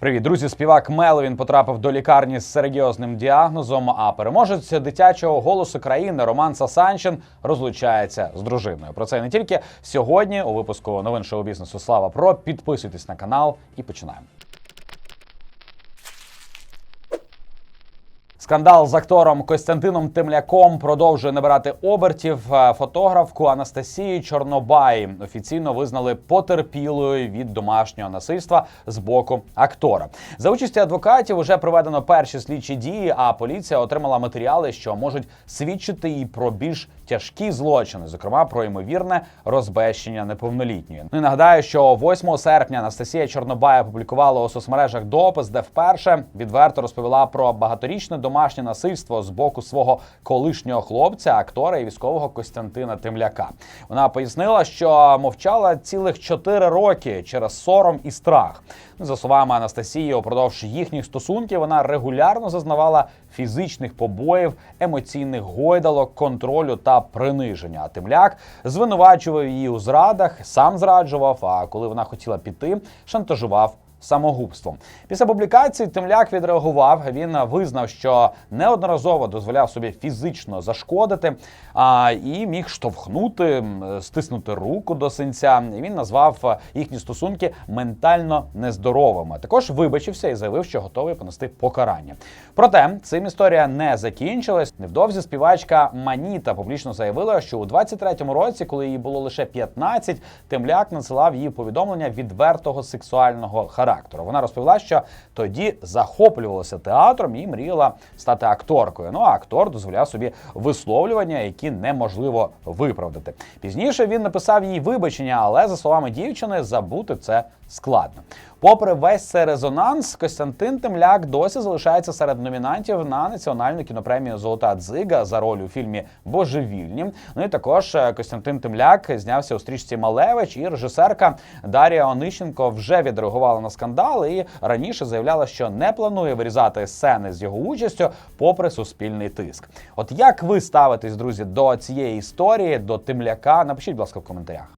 Привіт, друзі! Співак Меловін потрапив до лікарні з серйозним діагнозом. А переможець дитячого голосу країни Роман Сасанчин розлучається з дружиною. Про це не тільки сьогодні у випуску новин шоу бізнесу Слава Про. Підписуйтесь на канал і починаємо. Скандал з актором Костянтином Темляком продовжує набирати обертів. Е, Фотографку Анастасію Чорнобай офіційно визнали потерпілою від домашнього насильства з боку актора. За участі адвокатів уже проведено перші слідчі дії, а поліція отримала матеріали, що можуть свідчити і про більш тяжкі злочини, зокрема про ймовірне розбещення неповнолітньої. Ну і нагадаю, що 8 серпня Анастасія Чорнобай опублікувала у соцмережах допис, де вперше відверто розповіла про багаторічне домашнє насильство з боку свого колишнього хлопця, актора і військового Костянтина Темляка. Вона пояснила, що мовчала цілих 4 роки через сором і страх. Ну, За словами Анастасії, упродовж їхніх стосунків вона регулярно зазнавала фізичних побоїв, емоційних гойдалок, контролю та приниження. А Темляк звинувачував її у зрадах, сам зраджував. А коли вона хотіла піти, шантажував. Самогубством після публікації Темляк відреагував. Він визнав, що неодноразово дозволяв собі фізично зашкодити а, і міг штовхнути, стиснути руку до синця. І Він назвав їхні стосунки ментально нездоровими. Також вибачився і заявив, що готовий понести покарання. Проте цим історія не закінчилась. Невдовзі співачка Маніта публічно заявила, що у 23-му році, коли їй було лише 15, Темляк надсилав їй повідомлення відвертого сексуального характеру. Вона розповіла, що тоді захоплювалася театром і мріяла стати акторкою. Ну а актор дозволяв собі висловлювання, які неможливо виправдати. Пізніше він написав їй вибачення, але за словами дівчини, забути це складно. Попри весь цей резонанс, Костянтин Темляк досі залишається серед номінантів на національну кінопремію Золота дзига за роль у фільмі Божевільні. Ну і також е, Костянтин Темляк знявся у стрічці Малевич, і режисерка Дар'я Онищенко вже відреагувала на скандал і раніше заявляла, що не планує вирізати сцени з його участю, попри суспільний тиск. От як ви ставитесь, друзі, до цієї історії, до Темляка? Напишіть, будь ласка, в коментарях.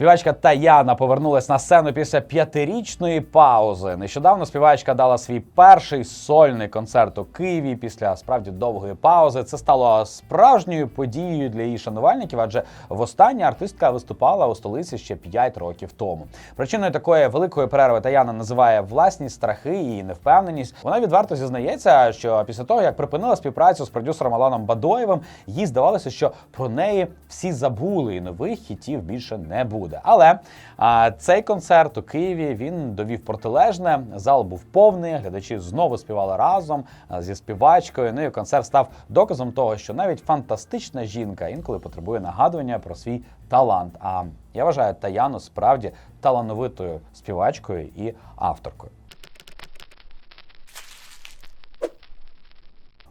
Співачка Таяна повернулась на сцену після п'ятирічної паузи. Нещодавно співачка дала свій перший сольний концерт у Києві після справді довгої паузи. Це стало справжньою подією для її шанувальників, адже востаннє артистка виступала у столиці ще 5 років тому. Причиною такої великої перерви Таяна називає власні страхи і невпевненість. Вона відверто зізнається, що після того, як припинила співпрацю з продюсером Аланом Бадоєвим, їй здавалося, що про неї всі забули, і нових хітів більше не буде. Але а, цей концерт у Києві він довів протилежне. Зал був повний, глядачі знову співали разом а, зі співачкою. Ну і концерт став доказом того, що навіть фантастична жінка інколи потребує нагадування про свій талант. А я вважаю Таяну справді талановитою співачкою і авторкою.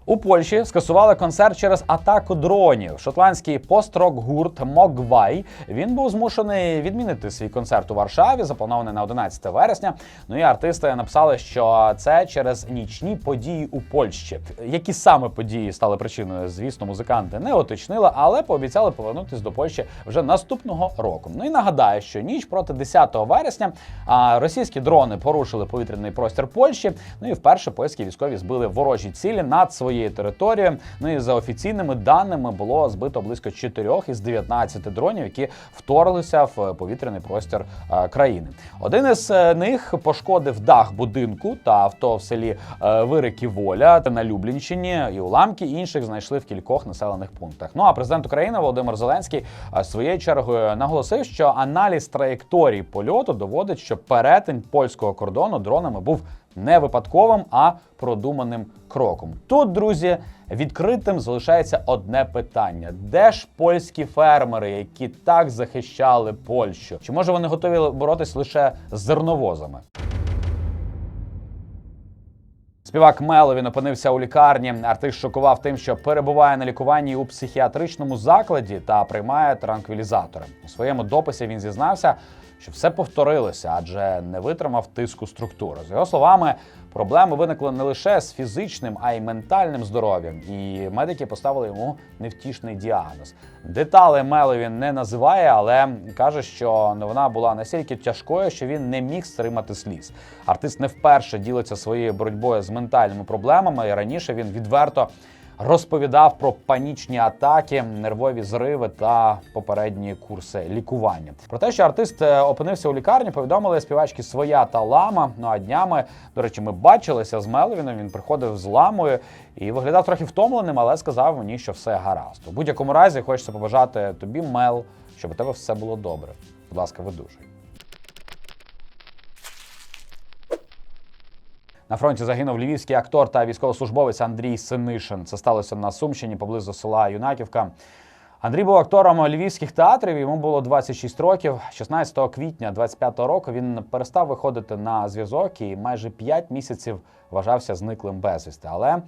У Польщі скасували концерт через атаку дронів. Шотландський пост-рок гурт Могвай він був змушений відмінити свій концерт у Варшаві, запланований на 11 вересня. Ну і артисти написали, що це через нічні події у Польщі. Які саме події стали причиною, звісно, музиканти не уточнили, але пообіцяли повернутися до Польщі вже наступного року. Ну і нагадаю, що ніч проти 10 вересня а, російські дрони порушили повітряний простір Польщі. Ну і вперше польські військові збили ворожі цілі над своєю територією. Ну і за офіційними даними було збито близько 4 із 19 дронів, які вторглися в повітряний простір е, країни. Один із е, них пошкодив дах будинку та авто в селі е, Вирики Воля та на Люблінщині, і уламки інших знайшли в кількох населених пунктах. Ну а президент України Володимир Зеленський своєю чергою наголосив, що аналіз траєкторії польоту доводить, що перетин польського кордону дронами був не випадковим, а продуманим кроком. Тут, друзі, відкритим залишається одне питання: де ж польські фермери, які так захищали Польщу? Чи може вони готові боротись лише з зерновозами? Співак Меловін опинився у лікарні. Артист шокував тим, що перебуває на лікуванні у психіатричному закладі та приймає транквілізатори. У своєму дописі він зізнався, що все повторилося, адже не витримав тиску структури. За його словами, проблеми виникли не лише з фізичним, а й ментальним здоров'ям. І медики поставили йому невтішний діагноз. Детали Мело він не називає, але каже, що новина була настільки тяжкою, що він не міг стримати сліз. Артист не вперше ділиться своєю боротьбою з ментальними проблемами, і раніше він відверто розповідав про панічні атаки, нервові зриви та попередні курси лікування. Про те, що артист е, опинився у лікарні, повідомили співачки своя та лама. Ну а днями, до речі, ми бачилися з Меловіном. Він приходив з ламою і виглядав трохи втомленим, але сказав мені, що все гаразд. У будь-якому разі хочеться побажати тобі, Мел, щоб у тебе все було добре. Будь ласка, видужуй. На фронті загинув львівський актор та військовослужбовець Андрій Синишин. Це сталося на Сумщині поблизу села Юнаківка. Андрій був актором львівських театрів. Йому було 26 років. 16 квітня 25 року він перестав виходити на зв'язок і майже 5 місяців вважався зниклим безвісти. Але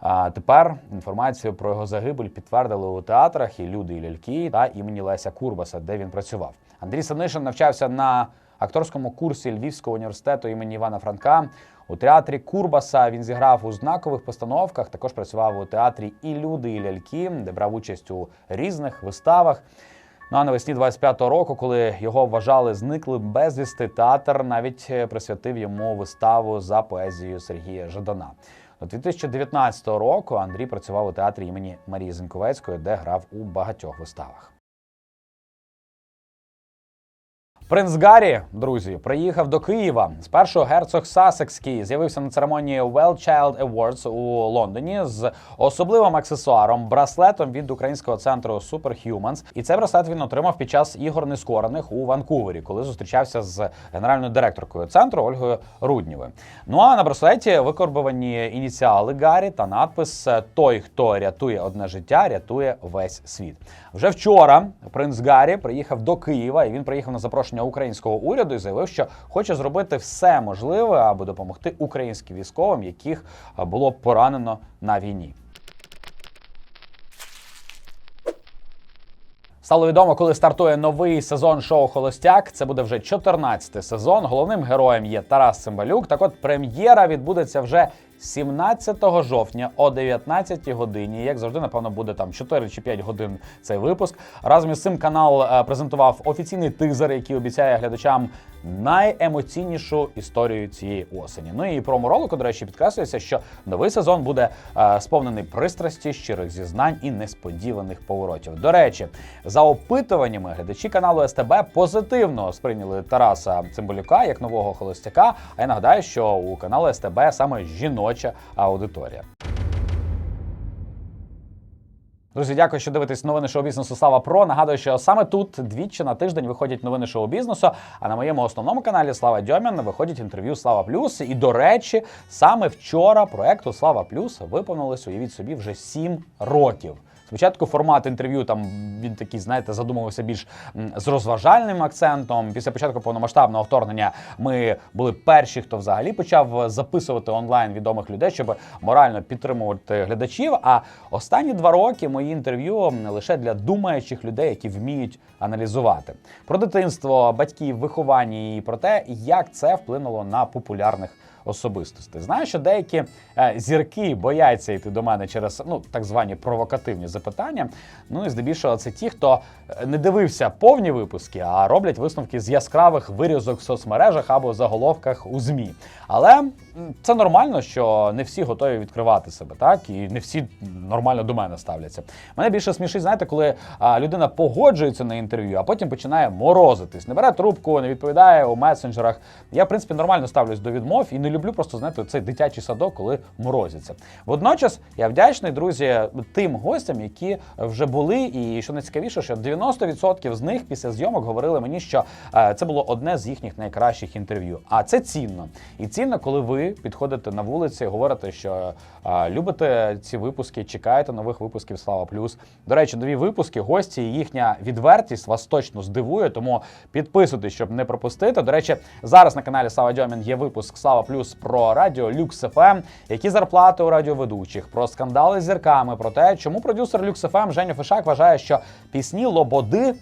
а, тепер інформацію про його загибель підтвердили у театрах і люди і ляльки та імені Леся Курбаса, де він працював. Андрій Синишин навчався на акторському курсі Львівського університету імені Івана Франка. У театрі Курбаса він зіграв у знакових постановках. Також працював у театрі і люди, і ляльки, де брав участь у різних виставах. Ну а навесні 25-го року, коли його вважали зниклим безвісти, театр навіть е, присвятив йому виставу за поезією Сергія Жадана. До 2019 року Андрій працював у театрі імені Марії Зенковецької, де грав у багатьох виставах. Принц Гаррі, друзі, приїхав до Києва. Спершу герцог Сасекський з'явився на церемонії Well Child Awards у Лондоні з особливим аксесуаром, браслетом від українського центру Superhumans. І цей браслет він отримав під час ігор нескорених у Ванкувері, коли зустрічався з генеральною директоркою центру Ольгою Руднєвою. Ну а на браслеті викорбовані ініціали Гаррі та надпис Той, хто рятує одне життя, рятує весь світ. Вже вчора принц Гаррі приїхав до Києва, і він приїхав на запрошення українського уряду і заявив, що хоче зробити все можливе, аби допомогти українським військовим, яких було поранено на війні. Стало відомо, коли стартує новий сезон шоу Холостяк. Це буде вже 14-й сезон. Головним героєм є Тарас Цимбалюк. Так от прем'єра відбудеться вже 17 жовтня о 19 годині. Як завжди, напевно, буде там 4 чи 5 годин цей випуск. Разом із цим канал е, презентував офіційний тизер, який обіцяє глядачам найемоційнішу історію цієї осені. Ну і промо-ролику, до речі, підкреслюється, що новий сезон буде е, сповнений пристрасті, щирих зізнань і несподіваних поворотів. До речі, за опитуваннями глядачі каналу СТБ позитивно сприйняли Тараса Цимбалюка як нового холостяка. А я нагадаю, що у каналу СТБ саме жіноча аудиторія. Друзі, дякую, що дивитесь новини шоу бізнесу Слава Про. Нагадую, що саме тут двічі на тиждень виходять новини шоу бізнесу. А на моєму основному каналі Слава Дьомін виходять інтерв'ю Слава Плюс. І до речі, саме вчора проекту Слава Плюс виповнилось, уявіть собі, вже 7 років. Спочатку формат інтерв'ю там він такий, знаєте, задумувався більш з розважальним акцентом. Після початку повномасштабного вторгнення ми були перші, хто взагалі почав записувати онлайн відомих людей, щоб морально підтримувати глядачів. А останні два роки мої інтерв'ю лише для думаючих людей, які вміють аналізувати про дитинство, батьків, виховання і про те, як це вплинуло на популярних особистостей. Знаю, що деякі е, зірки бояться йти до мене через ну так звані провокативні запитання. Ну і здебільшого це ті, хто е, не дивився повні випуски, а роблять висновки з яскравих вирізок в соцмережах або заголовках у змі. Але це нормально, що не всі готові відкривати себе, так і не всі нормально до мене ставляться. Мене більше смішить, знаєте, коли а, людина погоджується на інтерв'ю, а потім починає морозитись, не бере трубку, не відповідає у месенджерах. Я, в принципі, нормально ставлюсь до відмов і не люблю просто знаєте, цей дитячий садок, коли морозиться. Водночас я вдячний, друзі, тим гостям, які вже були, і що найцікавіше, що 90% з них після зйомок говорили мені, що е, це було одне з їхніх найкращих інтерв'ю. А це цінно. І цінно, коли ви підходите на вулиці, говорите, що е, любите ці випуски, чекаєте нових випусків Слава Плюс. До речі, нові випуски, гості і їхня відвертість вас точно здивує, тому підписуйтесь, щоб не пропустити. До речі, зараз на каналі Слава Дьомін є випуск Слава Плюс про радіо Люкс ФМ, які зарплати у радіоведучих, про скандали з зірками, про те, чому продюсер Люкс ФМ Женя Фишак вважає, що пісні Лободи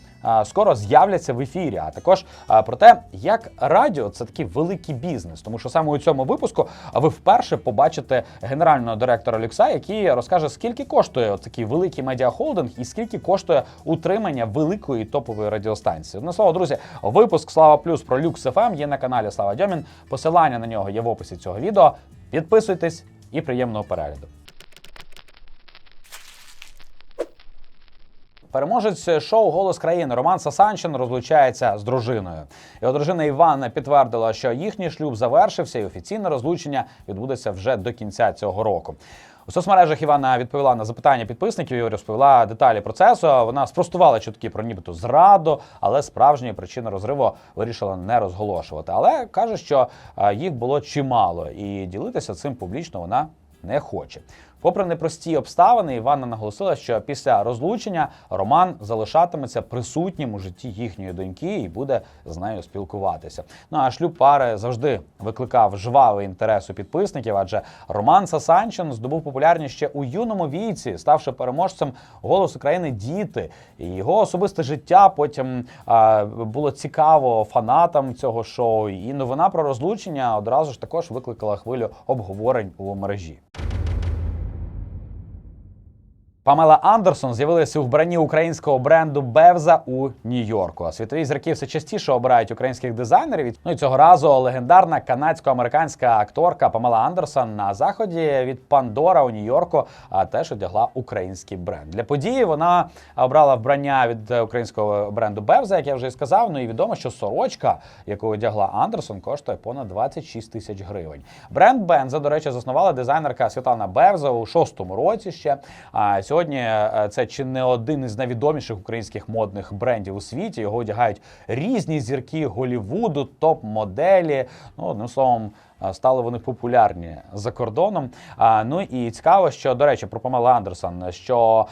скоро з'являться в ефірі. А також про те, як радіо це такий великий бізнес, тому що саме у цьому випуску ви вперше побачите генерального директора Люкса, який розкаже, скільки коштує такий великий медіахолдинг і скільки коштує утримання великої топової радіостанції. Одне слово, друзі, випуск Слава Плюс про Люкс ФМ є на каналі Слава Дьомін. Посилання на нього є в описі цього відео. Підписуйтесь і приємного перегляду. Переможець шоу Голос країни Роман Сасанчин розлучається з дружиною. Його дружина Іванна підтвердила, що їхній шлюб завершився, і офіційне розлучення відбудеться вже до кінця цього року. У соцмережах Івана відповіла на запитання підписників і розповіла деталі процесу. Вона спростувала чутки про нібито зраду, але справжньої причини розриву вирішила не розголошувати. Але каже, що е, їх було чимало, і ділитися цим публічно вона не хоче. Попри непрості обставини, Іванна наголосила, що після розлучення Роман залишатиметься присутнім у житті їхньої доньки і буде з нею спілкуватися. Ну а шлюб пари завжди викликав жвавий інтерес у підписників, адже Роман Сасанчин здобув популярність ще у юному віці, ставши переможцем «Голос України діти. І його особисте життя потім а, було цікаво фанатам цього шоу. І новина про розлучення одразу ж також викликала хвилю обговорень у мережі. Памела Андерсон з'явилася у вбранні українського бренду Бевза у Нью-Йорку. А світові зірки все частіше обирають українських дизайнерів. Ну і цього разу легендарна канадсько-американська акторка Памела Андерсон на заході від Пандора у Нью-Йорку теж одягла український бренд. Для події вона обрала вбрання від українського бренду Бевза, як я вже і сказав. Ну і відомо, що сорочка, яку одягла Андерсон, коштує понад 26 тисяч гривень. Бренд Бенза, до речі, заснувала дизайнерка Світлана Бевза у шостому році ще. А сьогодні е, це чи не один із найвідоміших українських модних брендів у світі. Його одягають різні зірки Голівуду, топ-моделі. Ну, одним словом. Стали вони популярні за кордоном. Ну і цікаво, що до речі, про Памела Андерсон, що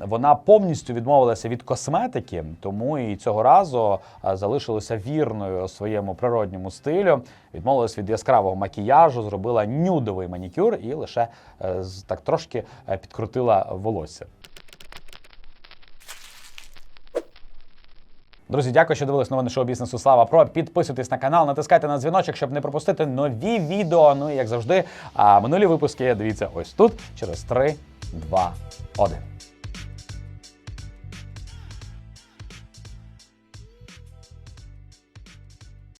вона повністю відмовилася від косметики, тому і цього разу залишилася вірною своєму природньому стилю. Відмовилась від яскравого макіяжу, зробила нюдовий манікюр і лише е, так трошки е, підкрутила волосся. Друзі, дякую, що дивились новини шоу бізнесу Слава Про. Підписуйтесь на канал, натискайте на дзвіночок, щоб не пропустити нові відео. Ну і як завжди, а минулі випуски дивіться ось тут через 3, 2, 1.